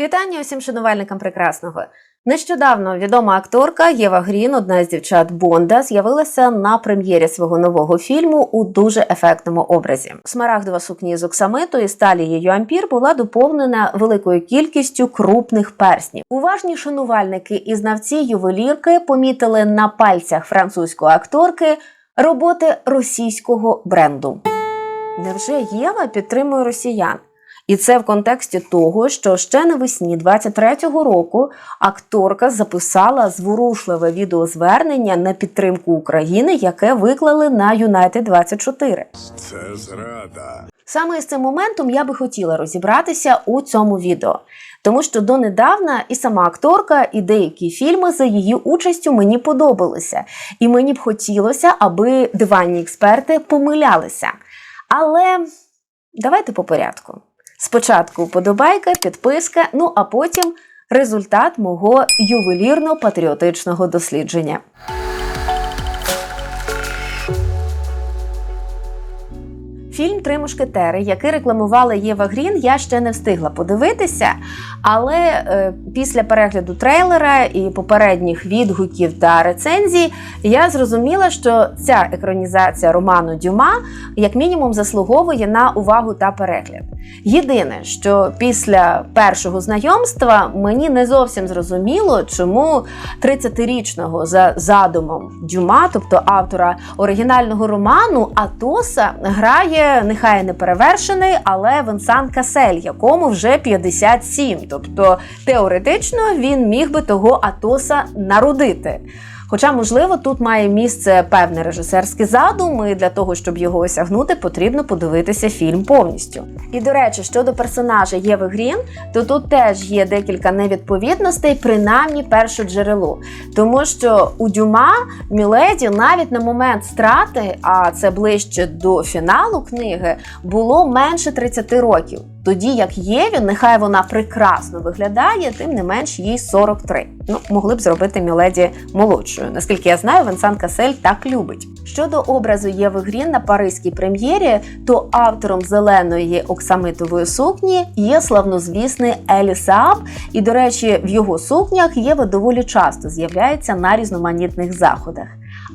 Вітання усім шанувальникам прекрасного. Нещодавно відома акторка Єва Грін, одна з дівчат Бонда, з'явилася на прем'єрі свого нового фільму у дуже ефектному образі. Смарагдова сукня з оксамиту і сталі її ампір була доповнена великою кількістю крупних перснів. Уважні шанувальники і знавці ювелірки помітили на пальцях французької акторки роботи російського бренду. Невже Єва підтримує росіян? І це в контексті того, що ще навесні 23-го року акторка записала зворушливе відеозвернення на підтримку України, яке виклали на United 24 Це зрада. Саме із цим моментом я би хотіла розібратися у цьому відео, тому що донедавна і сама акторка, і деякі фільми за її участю мені подобалися, і мені б хотілося, аби диванні експерти помилялися. Але давайте по порядку. Спочатку вподобайка, підписка, ну а потім результат мого ювелірно-патріотичного дослідження. Фільм Три мушкетери, який рекламувала Єва Грін, я ще не встигла подивитися. Але е, після перегляду трейлера і попередніх відгуків та рецензій я зрозуміла, що ця екранізація роману Дюма як мінімум заслуговує на увагу та перегляд. Єдине, що після першого знайомства мені не зовсім зрозуміло, чому 30-річного за задумом Дюма, тобто автора оригінального роману, Атоса грає нехай не перевершений, але Венсан Касель, якому вже 57. Тобто теоретично він міг би того Атоса народити. Хоча, можливо, тут має місце певний режисерський задум, і для того, щоб його осягнути, потрібно подивитися фільм повністю. І до речі, щодо персонажа Єви Грін, то тут теж є декілька невідповідностей, принаймні перше джерело. Тому що у Дюма Міледі навіть на момент страти, а це ближче до фіналу книги, було менше 30 років. Тоді як Єві, нехай вона прекрасно виглядає, тим не менш їй 43. Ну, могли б зробити Міледі молодшою. Наскільки я знаю, Венсан Касель так любить. Щодо образу Єви Грін на паризькій прем'єрі, то автором зеленої оксамитової сукні є славнозвісний Елі Сааб. І, до речі, в його сукнях Єва доволі часто з'являється на різноманітних заходах.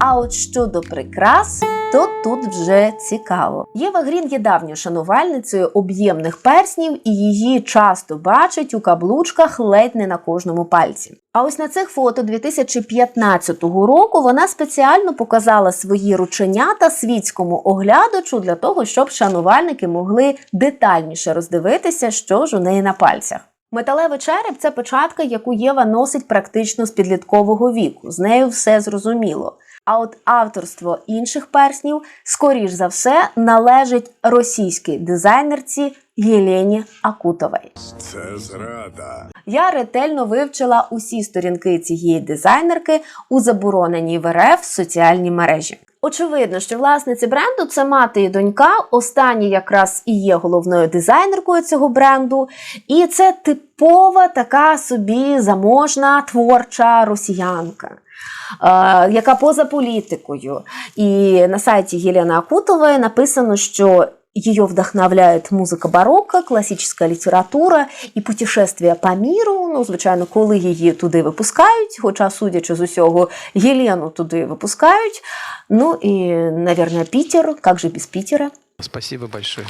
А от щодо прикрас, то тут вже цікаво. Єва Грін є давньою шанувальницею об'ємних перснів, і її часто бачать у каблучках ледь не на кожному пальці. А ось на цих фото 2015 року вона спеціально показала свої рученята світському оглядачу для того, щоб шанувальники могли детальніше роздивитися, що ж у неї на пальцях. Металевий череп це печатка, яку Єва носить практично з підліткового віку. З нею все зрозуміло. А от авторство інших перснів, скоріш за все, належить російській дизайнерці Єлені Акутовій. Це зрада. Я ретельно вивчила усі сторінки цієї дизайнерки у забороненій в РФ соціальній мережі. Очевидно, що власниці бренду це мати і донька. Остання якраз і є головною дизайнеркою цього бренду. І це типова така собі заможна творча росіянка. е, Яка поза політикою. І на сайті Єліни Акутової написано, що ее вдохновляет музика барокко, класична література і путешествия по міру. Ну, звичайно, коли її туди випускають, хоча, судячи з усього, Єлену туди випускають. Ну і, навірно, Пітер, як же без Пітера. Спасибо большое.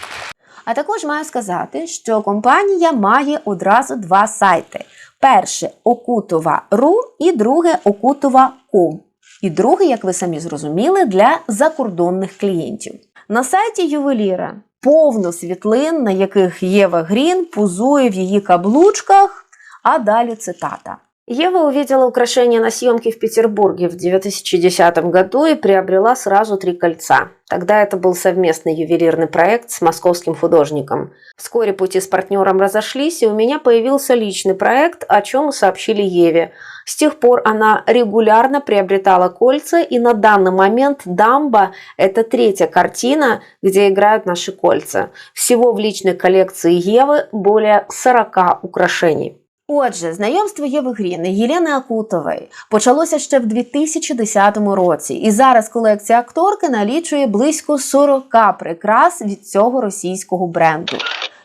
А також маю сказати, що компанія має одразу два сайти: перше Окутова.ру і друге Окутова.ком. І друге, як ви самі зрозуміли, для закордонних клієнтів. На сайті ювеліра повно світлин, на яких Єва Грін позує в її каблучках, а далі цитата. Ева увидела украшение на съемке в Петербурге в 2010 году и приобрела сразу три кольца. Тогда это был совместный ювелирный проект с московским художником. Вскоре пути с партнером разошлись, и у меня появился личный проект, о чем сообщили Еве. С тех пор она регулярно приобретала кольца, и на данный момент «Дамба» – это третья картина, где играют наши кольца. Всего в личной коллекции Евы более 40 украшений. Отже, знайомство Єви Грін і Єлени Акутової почалося ще в 2010 році, і зараз колекція акторки налічує близько 40 прикрас від цього російського бренду.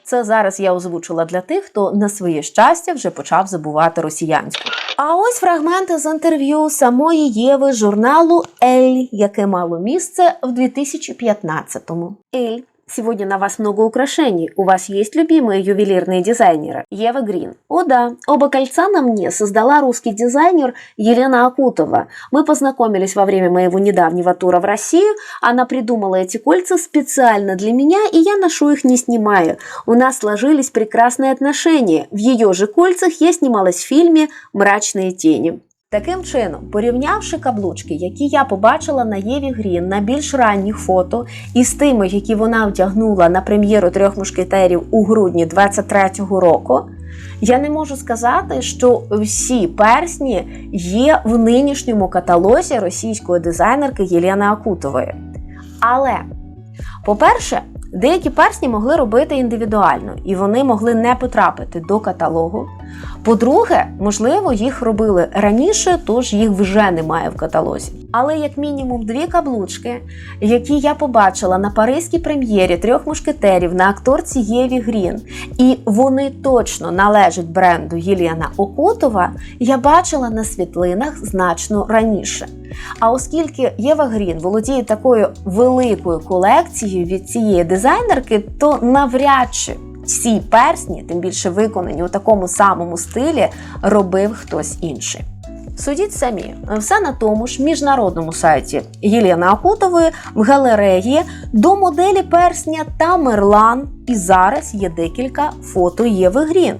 Це зараз я озвучила для тих, хто на своє щастя вже почав забувати росіянську. А ось фрагменти з інтерв'ю самої Єви журналу Ель, яке мало місце в 2015-му. Ель. Сегодня на вас много украшений. У вас есть любимые ювелирные дизайнеры? Ева Грин. О да, оба кольца на мне создала русский дизайнер Елена Акутова. Мы познакомились во время моего недавнего тура в Россию. Она придумала эти кольца специально для меня, и я ношу их не снимая. У нас сложились прекрасные отношения. В ее же кольцах я снималась в фильме «Мрачные тени». Таким чином, порівнявши каблучки, які я побачила на Єві Грін на більш ранніх фото, із тими, які вона вдягнула на прем'єру трьох мушкетерів у грудні 23-го року, я не можу сказати, що всі персні є в нинішньому каталозі російської дизайнерки Єлени Акутової. Але, по-перше, деякі персні могли робити індивідуально, і вони могли не потрапити до каталогу. По-друге, можливо, їх робили раніше, тож їх вже немає в каталозі. Але як мінімум дві каблучки, які я побачила на паризькій прем'єрі трьох мушкетерів на акторці Єві Грін, і вони точно належать бренду Єліана Окутова, я бачила на світлинах значно раніше. А оскільки Єва Грін володіє такою великою колекцією від цієї дизайнерки, то навряд чи ці персні, тим більше виконані у такому самому стилі, робив хтось інший. Судіть самі, все на тому ж міжнародному сайті Єлени Акутової в галереї до моделі персня Тамерлан і зараз є декілька фото Єви Грін.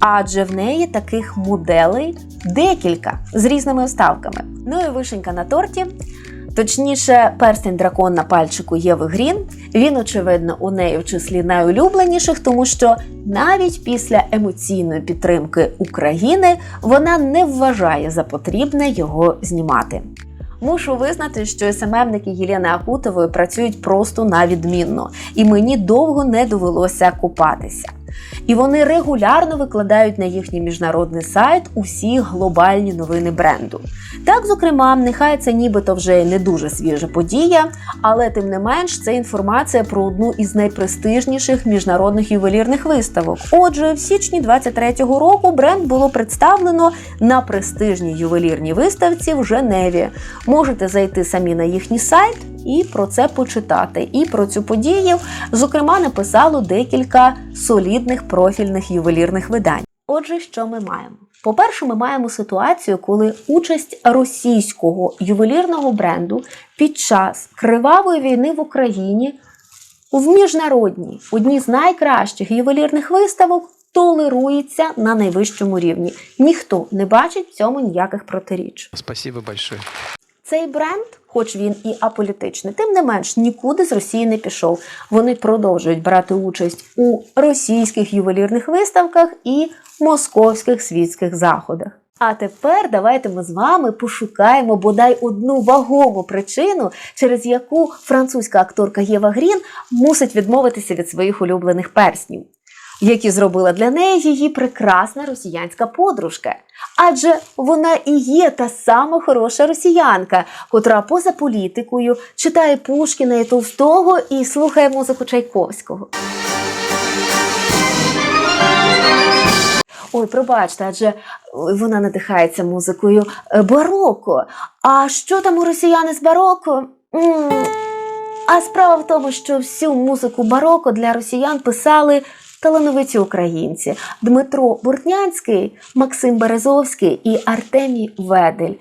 Адже в неї таких моделей декілька з різними вставками. Ну і вишенька на торті. Точніше, перстень дракон на пальчику Єви Грін. Він, очевидно, у неї в числі найулюбленіших, тому що навіть після емоційної підтримки України вона не вважає за потрібне його знімати. Мушу визнати, що СММники Єлени Акутової працюють просто на відмінно, і мені довго не довелося купатися. І вони регулярно викладають на їхній міжнародний сайт усі глобальні новини бренду. Так, зокрема, нехай це нібито вже не дуже свіжа подія, але тим не менш це інформація про одну із найпрестижніших міжнародних ювелірних виставок. Отже, в січні 23-го року бренд було представлено на престижній ювелірній виставці в Женеві. Можете зайти самі на їхній сайт і про це почитати. І про цю подію, зокрема, написало декілька солідних профільних ювелірних видань. Отже, що ми маємо? По-перше, ми маємо ситуацію, коли участь російського ювелірного бренду під час кривавої війни в Україні в міжнародній одній з найкращих ювелірних виставок толерується на найвищому рівні. Ніхто не бачить в цьому ніяких протиріч. Спасибо большое. Цей бренд, хоч він і аполітичний, тим не менш нікуди з Росії не пішов. Вони продовжують брати участь у російських ювелірних виставках і московських світських заходах. А тепер давайте ми з вами пошукаємо бодай одну вагому причину, через яку французька акторка Єва Грін мусить відмовитися від своїх улюблених перснів, які зробила для неї її прекрасна росіянська подружка. Адже вона і є та сама хороша росіянка, котра поза політикою читає Пушкіна і Товстого і слухає музику Чайковського. Ой, пробачте, адже вона надихається музикою е, бароко. А що там у росіяни з бароко? А справа в тому, що всю музику бароко для росіян писали талановиті українці Дмитро Буртнянський, Максим Березовський і Артемій Ведель.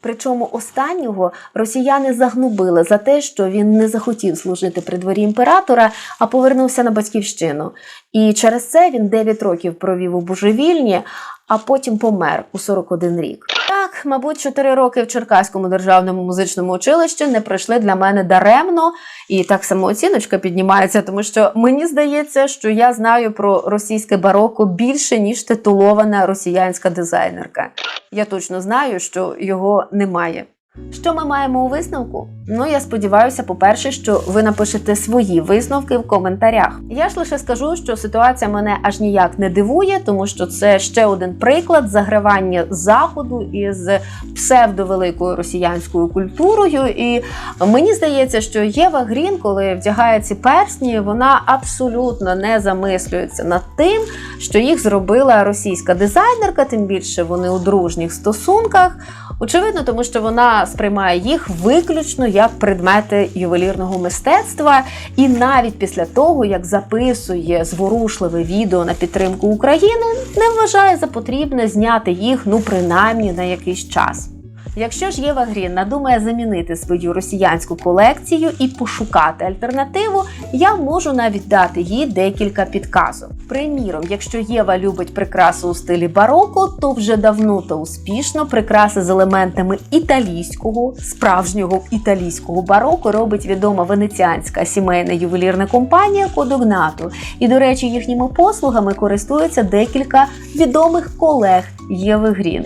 Причому останнього росіяни загнубили за те, що він не захотів служити при дворі імператора, а повернувся на батьківщину. І через це він 9 років провів у божевільні, а потім помер у 41 рік. Так, мабуть, чотири роки в Черкаському державному музичному училищі не пройшли для мене даремно, і так самооціночка піднімається, тому що мені здається, що я знаю про російське бароко більше ніж титулована росіянська дизайнерка. Я точно знаю, що його немає. Що ми маємо у висновку? Ну, я сподіваюся, по-перше, що ви напишете свої висновки в коментарях. Я ж лише скажу, що ситуація мене аж ніяк не дивує, тому що це ще один приклад загравання заходу із псевдовеликою росіянською культурою. І мені здається, що Єва Грін, коли вдягає ці персні, вона абсолютно не замислюється над тим, що їх зробила російська дизайнерка, тим більше вони у дружніх стосунках. Очевидно, тому що вона сприймає їх виключно як предмети ювелірного мистецтва, і навіть після того, як записує зворушливе відео на підтримку України, не вважає за потрібне зняти їх ну принаймні на якийсь час. Якщо ж Єва Грін надумає замінити свою росіянську колекцію і пошукати альтернативу, я можу навіть дати їй декілька підказок. Приміром, якщо Єва любить прикраси у стилі бароко, то вже давно та успішно прикраси з елементами італійського, справжнього італійського бароко робить відома венеціанська сімейна ювелірна компанія Кодогнато. І, до речі, їхніми послугами користуються декілька відомих колег Єви Грін.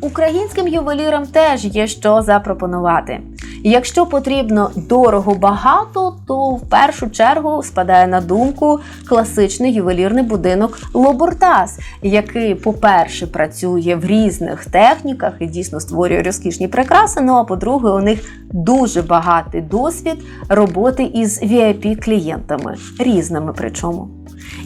Українським ювелірам теж є що запропонувати. Якщо потрібно дорого багато, то в першу чергу спадає на думку класичний ювелірний будинок Лобуртас, який, по-перше, працює в різних техніках і дійсно створює розкішні прикраси. Ну а по-друге, у них дуже багатий досвід роботи із vip клієнтами різними причому.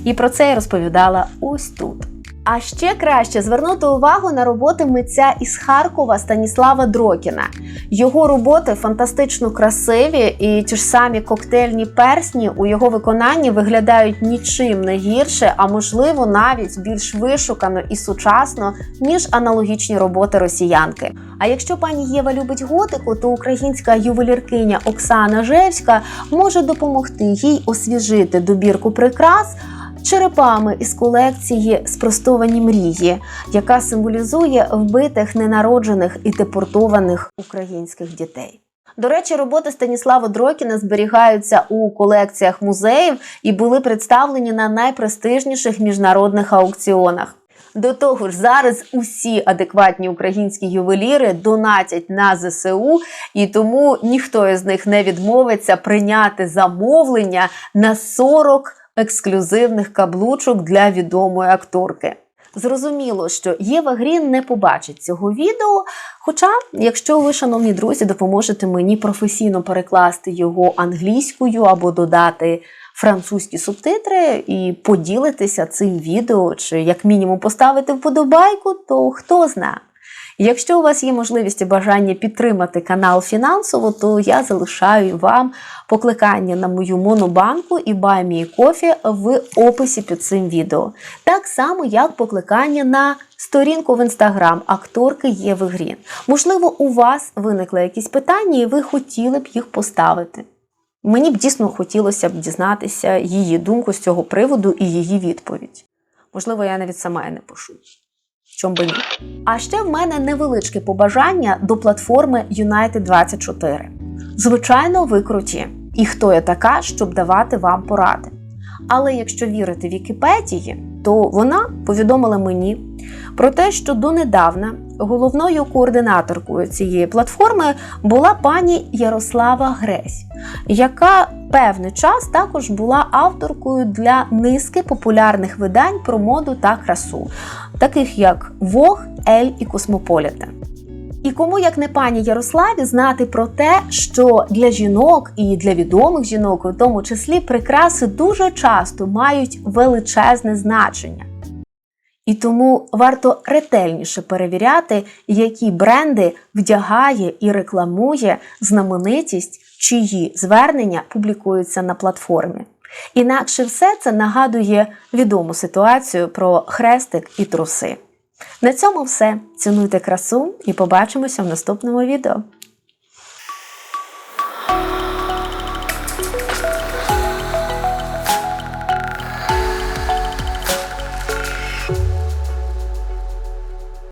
І про це я розповідала ось тут. А ще краще звернути увагу на роботи митця із Харкова Станіслава Дрокіна. Його роботи фантастично красиві, і ті ж самі коктейльні персні у його виконанні виглядають нічим не гірше, а можливо навіть більш вишукано і сучасно, ніж аналогічні роботи росіянки. А якщо пані Єва любить готику, то українська ювеліркиня Оксана Жевська може допомогти їй освіжити добірку прикрас черепами із колекції Спростовані мрії, яка символізує вбитих, ненароджених і депортованих українських дітей. До речі, роботи Станіслава Дрокіна зберігаються у колекціях музеїв і були представлені на найпрестижніших міжнародних аукціонах. До того ж, зараз усі адекватні українські ювеліри донатять на ЗСУ, і тому ніхто із них не відмовиться прийняти замовлення на 40 ексклюзивних каблучок для відомої акторки. Зрозуміло, що Єва Грін не побачить цього відео. Хоча, якщо ви, шановні друзі, допоможете мені професійно перекласти його англійською або додати французькі субтитри і поділитися цим відео, чи як мінімум поставити вподобайку, то хто знає. Якщо у вас є можливість і бажання підтримати канал фінансово, то я залишаю вам покликання на мою монобанку і баймії кофі в описі під цим відео. Так само, як покликання на сторінку в інстаграм акторки Єви Грін. Можливо, у вас виникли якісь питання, і ви хотіли б їх поставити. Мені б дійсно хотілося б дізнатися її думку з цього приводу і її відповідь. Можливо, я навіть сама і не пишу. Чом би ні. А ще в мене невеличке побажання до платформи United 24. Звичайно, ви круті. І хто я така, щоб давати вам поради. Але якщо вірити Вікіпедії, то вона повідомила мені про те, що донедавна головною координаторкою цієї платформи була пані Ярослава Гресь, яка певний час також була авторкою для низки популярних видань про моду та красу, таких як Vogue, Elle і Cosmopolitan. І кому, як не пані Ярославі, знати про те, що для жінок і для відомих жінок, у тому числі, прикраси дуже часто мають величезне значення. І тому варто ретельніше перевіряти, які бренди вдягає і рекламує знаменитість, чиї звернення публікуються на платформі. Інакше все це нагадує відому ситуацію про хрестик і труси. На цьому все. Цінуйте красу і побачимося в наступному відео.